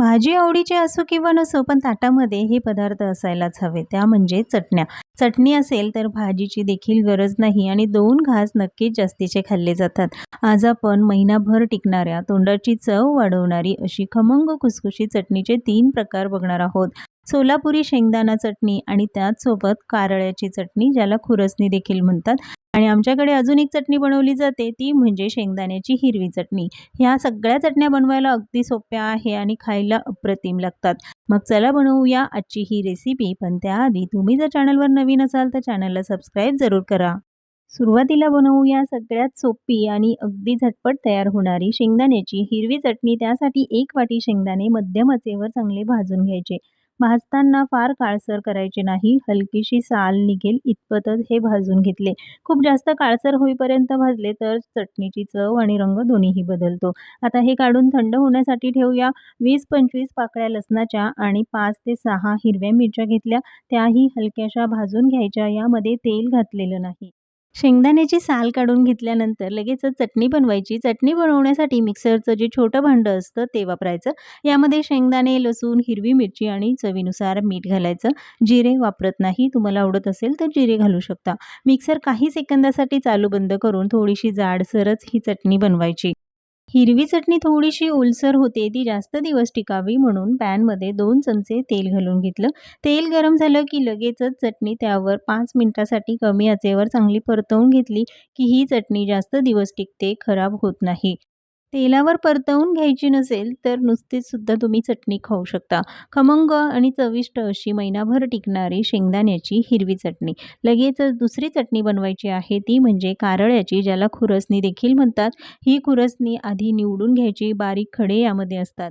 भाजी आवडीची असो किंवा नसो पण ताटामध्ये हे पदार्थ असायलाच हवे. त्या म्हणजे चटण्या. चटणी असेल तर भाजीची देखील गरज नाही आणि दोन घास नक्कीच जास्तीचे खाल्ले जातात. आज आपण महिनाभर टिकणाऱ्या तोंडाची चव वाढवणारी अशी खमंग खुसखुशी चटणीचे तीन प्रकार बघणार आहोत. सोलापुरी शेंगदाणा चटणी आणि त्याचसोबत कारळ्याची चटणी ज्याला खुरसणी देखील म्हणतात. आणि आमच्याकडे अजून एक चटणी बनवली जाते ती म्हणजे शेंगदाण्याची हिरवी चटणी. ह्या सगळ्या चटण्या बनवायला अगदी सोप्या आहे आणि खायला अप्रतिम लागतात. मग चला बनवूया आजची ही रेसिपी पण त्याआधी तुम्ही जर चॅनलवर नवीन असाल तर चॅनलला सबस्क्राईब जरूर करा. सुरुवातीला बनवूया सगळ्यात सोपी आणि अगदी झटपट तयार होणारी शेंगदाण्याची हिरवी चटणी. त्यासाठी एक वाटी शेंगदाणे मध्यम आचेवर चांगले भाजून घ्यायचे. भाजताना फार काळसर करायची नाही. हलकीशी साल निघेल इतपतच हे भाजून घेतले. खूप जास्त काळसर होईपर्यंत भाजले तर चटणीची चव आणि रंग दोन्हीही बदलतो. आता हे काढून थंड होण्यासाठी ठेवूया. वीस पंचवीस पाकळ्या लसणाच्या आणि पाच ते सहा हिरव्या मिरच्या घेतल्या. त्याही हलक्याशा भाजून घ्यायच्या. यामध्ये तेल घातलेलं नाही. शेंगदाण्याची साल काढून घेतल्यानंतर लगेचच चटणी बनवायची. चटणी बनवण्यासाठी मिक्सरचं जे छोटं भांडं असतं ते वापरायचं. यामध्ये शेंगदाणे लसूण हिरवी मिरची आणि चवीनुसार मीठ घालायचं. जिरे वापरत नाही. तुम्हाला आवडत असेल तर जिरे घालू शकता. मिक्सर काही सेकंदासाठी चालू बंद करून थोडीशी जाडसरच ही चटणी बनवायची. हिरवी चटणी थोडीशी ओलसर होते ती जास्त दिवस टिकावी म्हणून पॅनमध्ये दोन चमचे तेल घालून घेतलं. तेल गरम झालं की लगेचच चटणी त्यावर पाच मिनटासाठी कमी आचेवर चांगली परतवून घेतली की ही चटणी जास्त दिवस टिकते खराब होत नाही. तेलावर परतवून घ्यायची नसेल तर नुसतीसुद्धा तुम्ही चटणी खाऊ शकता. खमंग आणि चविष्ट अशी महिनाभर टिकणारी शेंगदाण्याची हिरवी चटणी. लगेचच दुसरी चटणी बनवायची आहे ती म्हणजे कारळ्याची ज्याला खुरसणी देखील म्हणतात. ही खुरसणी आधी निवडून घ्यायची बारीक खडे यामध्ये असतात.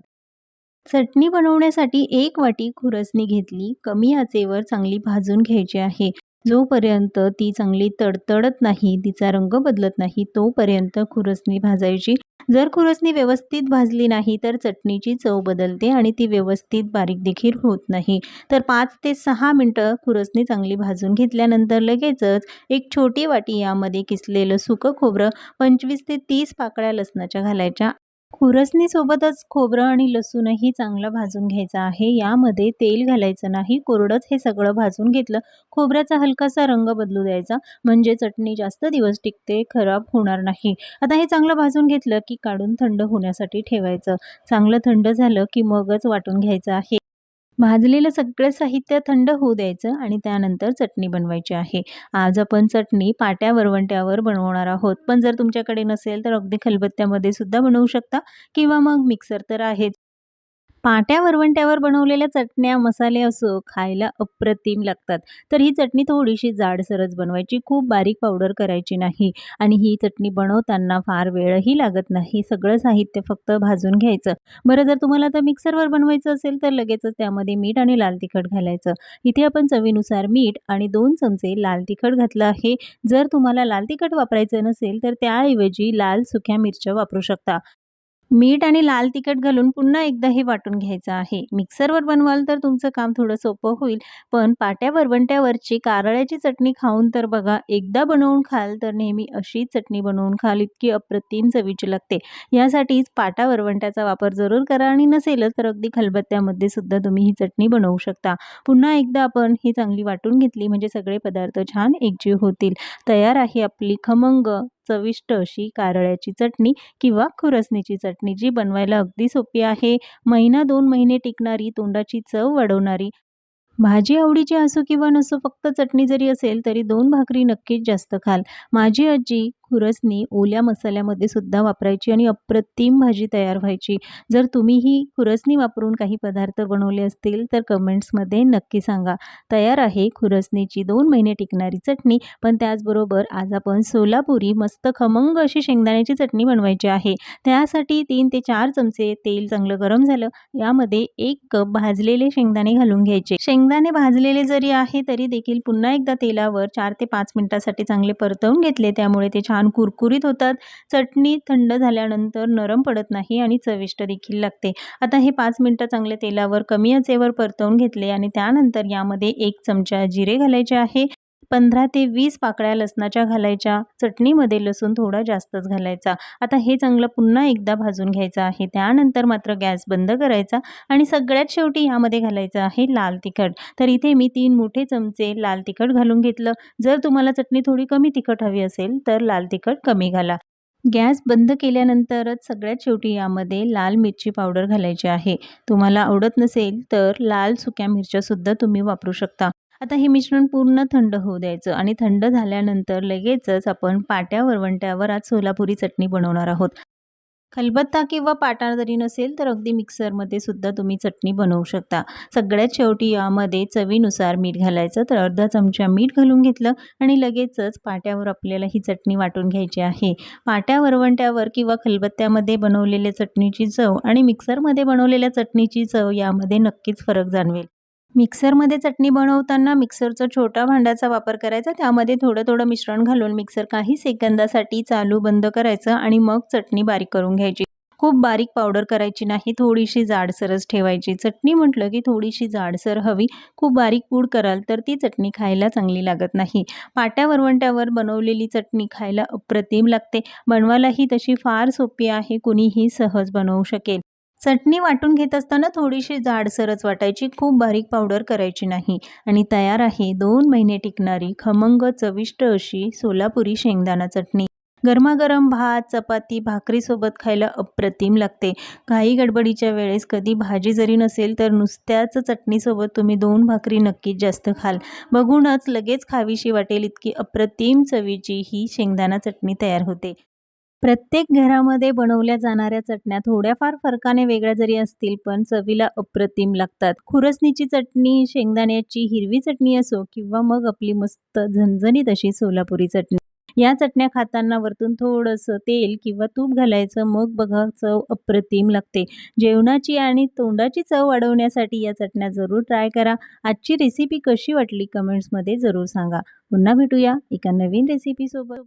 चटणी बनवण्यासाठी एक वाटी खुरसणी घेतली कमी आचेवर चांगली भाजून घ्यायची आहे. जोपर्यंत ती चांगली तडतडत नाही तिचा रंग बदलत नाही तोपर्यंत खुरसणी भाजायची जर खुरसणी व्यवस्थित भाजली नाही तर चटणीची चव बदलते आणि ती व्यवस्थित बारीक देखील होत नाही. तर पाच ते सहा मिनटं खुरसणी चांगली भाजून घेतल्यानंतर लगेचच एक छोटी वाटी यामध्ये किसलेलं सुकं खोबरं पंचवीस ते तीस पाकळ्या लसणाच्या घालायच्या खुरसणीसोबतच खोबरं आणि लसूणही चांगला भाजून घ्यायचा आहे. यामध्ये तेल घालायचं नाही कोरडंच हे सगळं भाजून घेतलं खोबऱ्याचा हलकासा रंग बदलू द्यायचा. म्हणजे चटणी जास्त दिवस टिकते खराब होणार नाही. आता हे चांगलं भाजून घेतलं की काढून थंड होण्यासाठी ठेवायचं. चांगलं थंड झालं की मगच वाटून घ्यायचं आहे. भाजलेलं सगळं साहित्य थंड होऊ द्यायचं आणि त्यानंतर चटणी बनवायची आहे. आज आपण चटणी पाट्या वरवंट्यावर बनवणार आहोत. पण जर तुमच्याकडे नसेल तर अगदी खलबत्त्यामध्ये सुद्धा बनवू शकता किंवा मग मिक्सर तर आहेच. पाट्या वरवंट्यावर बनवलेल्या चटण्या मसाले असो खायला अप्रतिम लागतात. तर ही चटणी थोडीशी जाडसरच बनवायची खूप बारीक पावडर करायची नाही आणि ही चटणी बनवताना फार वेळही लागत नाही. सगळं साहित्य फक्त भाजून घ्यायचं. बरं जर तुम्हाला आता मिक्सरवर बनवायचं असेल तर लगेचच त्यामध्ये मीठ आणि लाल तिखट घालायचं. इथे आपण चवीनुसार मीठ आणि दोन चमचे लाल तिखट घातलं आहे. जर तुम्हाला लाल तिखट वापरायचं नसेल तर त्याऐवजी लाल सुक्या मिरच्या वापरू शकता. मीठ आणि लाल तिखट घालून पुन्हा एकदा हे वाटून घ्यायचं आहे. मिक्सरवर बनवाल तर तुमचं काम थोडं सोपं होईल. पण पाट्या वरवंट्यावरची कारळ्याची चटणी खाऊन तर बघा एकदा बनवून खाल तर नेहमी अशीच चटणी बनवून खाल इतकी अप्रतिम चवीची लागते. यासाठीच पाटा वरवंट्याचा वापर जरूर करा आणि नसेलच तर अगदी खलबत्त्यामध्ये सुद्धा तुम्ही ही चटणी बनवू शकता. पुन्हा एकदा आपण ही चांगली वाटून घेतली म्हणजे सगळे पदार्थ छान एकजीव होतील. तयार आहे आपली खमंग. चविष्ट अशी कारळ्याची चटणी किंवा खुरसणीची चटणी जी बनवायला अगदी सोपी आहे. महिना दोन महिने टिकणारी तोंडाची चव वाढवणारी. भाजी आवडीची असो किंवा नसो फक्त चटणी जरी असेल तरी दोन भाकरी नक्कीच जास्त खाल. माझी आजी खुरसणी ओल्या मसाल्यामध्ये सुद्धा वापरायची आणि अप्रतिम भाजी तयार व्हायची. जर तुम्हीही खुरसणी वापरून काही पदार्थ बनवले असतील तर कमेंट्समध्ये नक्की सांगा. तयार आहे खुरसणीची दोन महिने टिकणारी चटणी पण त्याचबरोबर आज आपण सोलापुरी मस्त खमंग अशी शेंगदाण्याची चटणी बनवायची आहे. त्यासाठी तीन ते चार चमचे तेल चांगलं गरम झालं यामध्ये एक कप भाजलेले शेंगदाणे घालून घ्यायचे. शेंगदाणे भाजलेले जरी आहे तरी देखील पुन्हा एकदा तेलावर चार ते पाच मिनटासाठी चांगले परतवून घेतले त्यामुळे ते छान छान कुरकुरीत होतात. चटणी थंड झाल्यानंतर नरम पडत नाही आणि चविष्ट देखील लागते. आता हे पाच मिनटं चांगले तेलावर कमी आचेवर परतवून घेतले आणि त्यानंतर यामध्ये एक चमचा जिरे घालायचे आहे. पंधरा ते वीस पाकळ्या लसणाच्या घालायच्या चटणीमध्ये लसूण थोडा जास्तच घालायचा. आता हे चांगलं पुन्हा एकदा भाजून घ्यायचं आहे. त्यानंतर मात्र गॅस बंद करायचा आणि सगळ्यात शेवटी यामध्ये घालायचं आहे लाल तिखट. तर इथे मी तीन मोठे चमचे लाल तिखट घालून घेतलं. जर तुम्हाला चटणी थोडी कमी तिखट हवी असेल तर लाल तिखट कमी घाला. गॅस बंद केल्यानंतरच सगळ्यात शेवटी यामध्ये लाल मिरची पावडर घालायची आहे. तुम्हाला आवडत नसेल तर लाल सुक्या मिरच्यासुद्धा तुम्ही वापरू शकता. आता हे मिश्रण पूर्ण थंड होऊ द्यायचं आणि थंड झाल्यानंतर लगेचच आपण पाट्या वरवंट्यावर आज सोलापुरी चटणी बनवणार आहोत. खलबत्ता किंवा पाटा जरी नसेल तर अगदी मिक्सरमध्ये सुद्धा तुम्ही चटणी बनवू शकता. सगळ्यात शेवटी यामध्ये चवीनुसार मीठ घालायचं तर अर्धा चमचा मीठ घालून घेतलं आणि लगेचच पाट्यावर आपल्याला ही चटणी वाटून घ्यायची आहे. पाट्या वरवंट्यावर किंवा खलबत्त्यामध्ये बनवलेल्या चटणीची चव आणि मिक्सरमध्ये बनवलेल्या चटणीची चव यामध्ये नक्कीच फरक जाणवेल. मिक्सरमध्ये चटणी बनवताना मिक्सरचा छोटा भांड्याचा वापर करायचा. त्यामध्ये थोडं थोडं मिश्रण घालून मिक्सर काही सेकंदासाठी चालू बंद करायचं आणि मग चटणी बारीक करून घ्यायची. खूप बारीक पावडर करायची नाही थोडीशी जाडसरच ठेवायची. चटणी म्हटलं की थोडीशी जाडसर हवी. खूप बारीक पूड कराल तर ती चटणी खायला चांगली लागत नाही. पाट्या वरवंट्यावर बनवलेली चटणी खायला अप्रतिम लागते. बनवायलाही तशी फार सोपी आहे. कुणीही सहज बनवू शकेल. चटणी वाटून घेत असताना थोडीशी जाडसरच वाटायची खूप बारीक पावडर करायची नाही. आणि तयार आहे दोन महिने टिकणारी खमंग चविष्ट अशी सोलापुरी शेंगदाणा चटणी. गरमागरम भात चपाती भाकरीसोबत खायला अप्रतिम लागते. घाई गडबडीच्या वेळेस कधी भाजी जरी नसेल तर नुसत्याच चटणीसोबत तुम्ही दोन भाकरी नक्कीच जास्त खाल. बघूनच लगेच खावीशी वाटेल इतकी अप्रतिम चवीची ही शेंगदाणा चटणी तयार होते. प्रत्येक घरामध्ये बनवल्या जाणाऱ्या चटण्या थोड्याफार फरकाने वेगळ्या जरी असतील पण चवीला अप्रतिम लागतात. खुरसणीची चटणी शेंगदाण्याची हिरवी चटणी असो किंवा मग आपली मस्त झणझणीत अशी सोलापुरी चटणी. या चटण्या खाताना वरतून थोडंसं तेल किंवा तूप घालायचं मग बघा चव अप्रतिम लागते. जेवणाची आणि तोंडाची चव वाढवण्यासाठी या चटण्या जरूर ट्राय करा. आजची रेसिपी कशी वाटली कमेंट्समध्ये जरूर सांगा. पुन्हा भेटूया एका नवीन रेसिपीसोबत